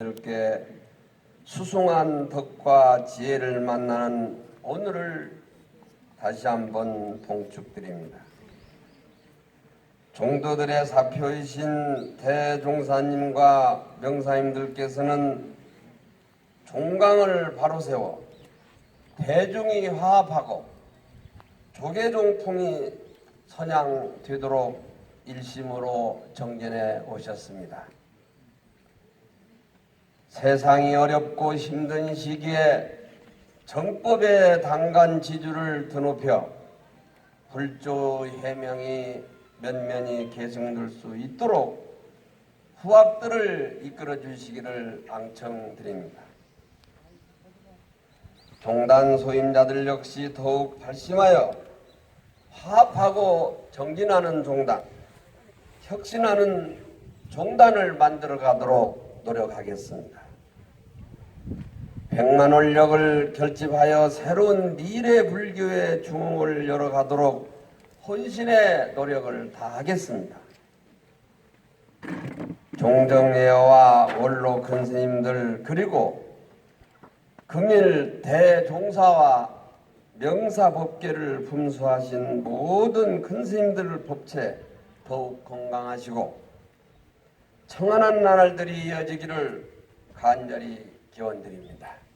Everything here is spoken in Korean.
이렇게 수승한 덕과 지혜를 만나는 오늘을 다시 한번 봉축드립니다. 종도들의 사표이신 대종사님과 명사님들께서는 종강을 바로 세워 대중이 화합하고 조계종풍이 선양되도록 일심으로 정전해 오셨습니다. 세상이 어렵고 힘든 시기에 정법의 당간 지주를 드높여 불조 해명이 면면이 계승될 수 있도록 후학들을 이끌어 주시기를 앙청드립니다. 종단 소임자들 역시 더욱 발심하여 화합하고 정진하는 종단, 혁신하는 종단을 만들어 가도록 노력하겠습니다. 백만 원력을 결집하여 새로운 미래 불교의 중흥을 열어가도록 혼신의 노력을 다하겠습니다. 종정예와 원로 큰 스님들 그리고 금일 대종사와 명사법계를 품수하신 모든 큰 스님들을 법체 더욱 건강하시고 청안한 나날들이 이어지기를 간절히 기원드립니다.